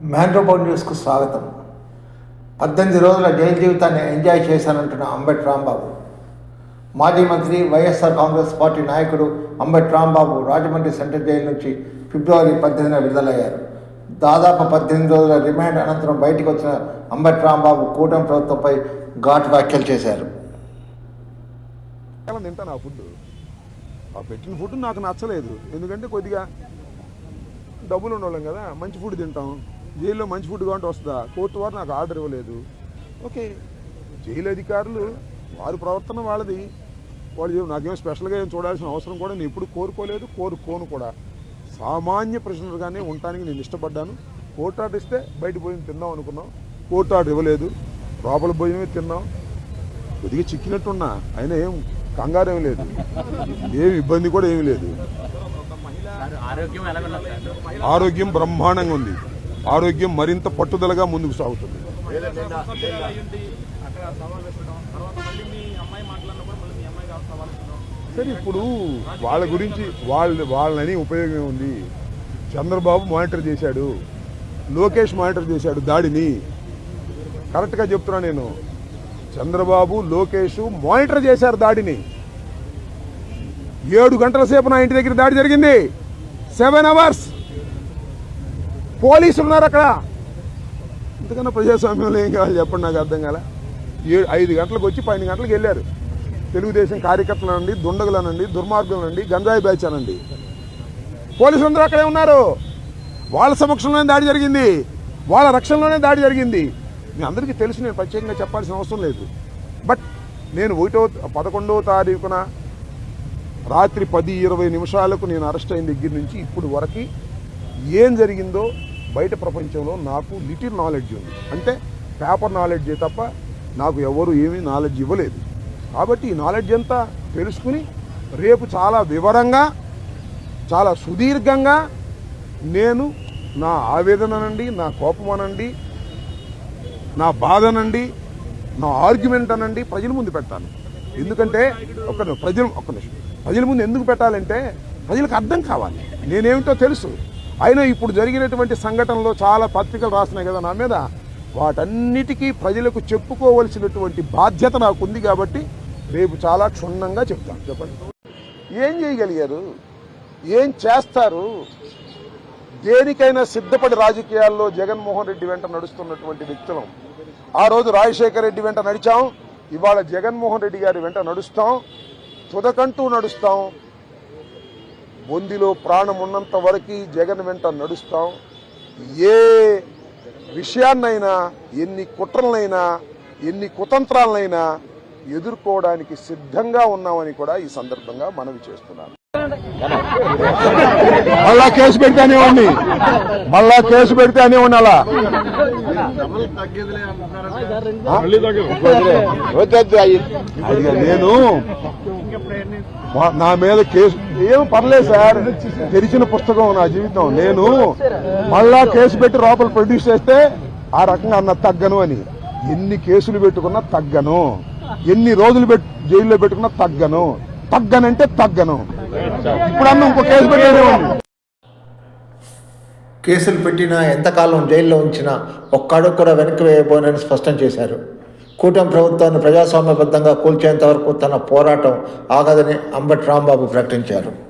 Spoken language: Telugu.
మ్యాండ్రోబో న్యూస్కు స్వాగతం. పద్దెనిమిది రోజుల జైలు జీవితాన్ని ఎంజాయ్ చేశానంటున్న అంబటి రాంబాబు. మాజీ మంత్రి వైఎస్ఆర్ కాంగ్రెస్ పార్టీ నాయకుడు అంబటి రాంబాబు రాజమండ్రి సెంట్రల్ జైలు నుంచి ఫిబ్రవరి పద్దెనిమిదిన విడుదలయ్యారు. దాదాపు పద్దెనిమిది రోజుల రిమాండ్ అనంతరం బయటకు వచ్చిన అంబటి రాంబాబు కూటమి ప్రభుత్వంపై ఘాటు వ్యాఖ్యలు చేశారు. తింటాను ఆ ఫుడ్ ఆ పెట్టిన ఫుడ్ నాకు నచ్చలేదు. ఎందుకంటే కొద్దిగా డబ్బులు ఉండవాళ్ళం కదా మంచి ఫుడ్ తింటాం. జైల్లో మంచి ఫుడ్ కావాలంటే వస్తుందా? కోర్టు వారు నాకు ఆర్డర్ ఇవ్వలేదు. ఓకే. జైలు అధికారులు వారి ప్రవర్తన వాళ్ళది. వాళ్ళు నాకేం స్పెషల్గా ఏం చూడాల్సిన అవసరం కూడా నేను ఎప్పుడు కోరుకోలేదు కోరుకోను కూడా. సామాన్య ప్రశ్నలుగానే ఉండటానికి నేను ఇష్టపడ్డాను. కోర్టు ఆర్డర్ ఇస్తే బయట పోయి తిందాం అనుకున్నాం. కోర్టు ఆర్డర్ ఇవ్వలేదు. లోపల భోజనమే తిన్నాం. కొద్దిగా చిక్కినట్టున్నా అయినా ఏం కంగారు ఏం లేదు. ఏం ఇబ్బంది కూడా ఏమీ లేదు. ఆరోగ్యం బ్రహ్మాండంగా ఉంది. ఆరోగ్యం మరింత పట్టుదలగా ముందుకు సాగుతుంది. సరే ఇప్పుడు వాళ్ళ గురించి వాళ్ళ వాళ్ళని ఉపయోగం ఉంది. చంద్రబాబు మానిటర్ చేశాడు లోకేష్ మానిటర్ చేశాడు దాడిని. కరెక్ట్గా చెప్తున్నా నేను. చంద్రబాబు లోకేష్ మానిటర్ చేశారు దాడిని. ఏడు గంటల సేపు నా ఇంటి దగ్గర దాడి జరిగింది. సెవెన్ అవర్స్ పోలీసులు ఉన్నారు అక్కడ. ఇంతకన్నా ప్రజాస్వామ్యంలో ఏం కావాలి చెప్పండి నాకు అర్థం కాలే. ఏ ఐదు గంటలకు వచ్చి పన్నెండు గంటలకు వెళ్ళారు. తెలుగుదేశం కార్యకర్తలు అనండి దుండగులు అనండి దుర్మార్గులు అనండి గంజాయి బ్యాచ్ అనండి పోలీసులు అందరూ అక్కడే ఉన్నారు. వాళ్ళ సమక్షంలోనే దాడి జరిగింది. వాళ్ళ రక్షణలోనే దాడి జరిగింది. మీ అందరికీ తెలుసు నేను ప్రత్యేకంగా చెప్పాల్సిన అవసరం లేదు. బట్ నేను ఒకటో పదకొండవ తారీఖున రాత్రి పది ఇరవై నిమిషాలకు నేను అరెస్ట్ అయిన దగ్గర నుంచి ఇప్పుడు వరకు ఏం జరిగిందో బయట ప్రపంచంలో నాకు లిటిల్ నాలెడ్జ్ ఉంది. అంటే పేపర్ నాలెడ్జే తప్ప నాకు ఎవరు ఏమీ నాలెడ్జ్ ఇవ్వలేదు. కాబట్టి ఈ నాలెడ్జ్ అంతా తెలుసుకుని రేపు చాలా వివరంగా చాలా సుదీర్ఘంగా నేను నా ఆవేదన అనండి నా కోపం అనండి నా బాధ అనండి నా ఆర్గ్యుమెంట్ అనండి ప్రజల ముందు పెట్టాను. ఎందుకంటే ఒక ప్రజలు ఒక నిమిషం. ప్రజల ముందు ఎందుకు పెట్టాలంటే ప్రజలకు అర్థం కావాలి. నేనేమిటో తెలుసు. అయినా ఇప్పుడు జరిగినటువంటి సంఘటనలో చాలా పత్రికలు రాసినాయి కదా నా మీద? వాటన్నిటికీ ప్రజలకు చెప్పుకోవలసినటువంటి బాధ్యత నాకు ఉంది కాబట్టి రేపు చాలా క్షుణ్ణంగా చెప్తాను. చెప్పండి. ఏం చేయగలిగారు? ఏం చేస్తారు? దేనికైనా సిద్ధపడి రాజకీయాల్లో జగన్మోహన్ రెడ్డి వెంట నడుస్తున్నటువంటి వ్యక్తులం. ఆ రోజు రాజశేఖర రెడ్డి వెంట నడిచాం. ఇవాళ జగన్మోహన్ రెడ్డి గారి వెంట నడుస్తాం. తుదకంటూ నడుస్తాం. బొందిలో ప్రాణం ఉన్నంత వరకు జగన్ వెంట నడుస్తాం. ఏ విషయాన్నైనా ఎన్ని కుట్రలనైనా ఎన్ని కుతంత్రాలనైనా ఎదుర్కోవడానికి సిద్ధంగా ఉన్నామని కూడా ఈ సందర్భంగా మనవి చేస్తున్నాను. మళ్ళా కేసు పెడితే అనేవాడిని మళ్ళా కేసు పెడితే అనేవాడిని అలా నేను నా మీద కేసు ఏం పర్లేదు సార్. తెరిచిన పుస్తకం నా జీవితం. నేను మళ్ళా కేసు పెట్టి లోపల ప్రొడ్యూస్ చేస్తే ఆ రకంగా అన్న తగ్గను అని. ఎన్ని కేసులు పెట్టుకున్నా తగ్గను. ఎన్ని రోజులు జైల్లో పెట్టుకున్నా తగ్గను. తగ్గనంటే తగ్గను. ఇప్పుడు అన్న ఇంకో కేసు పెట్టేదేమో కేసులు పెట్టినా ఎంతకాలం జైల్లో ఉంచినా ఒక్క కూడా వెనక్కి వేయబోనని స్పష్టం చేశారు. కూటమి ప్రభుత్వాన్ని ప్రజాస్వామ్యబద్ధంగా కూల్చేంత వరకు తన పోరాటం ఆగదని అంబటి రాంబాబు ప్రకటించారు.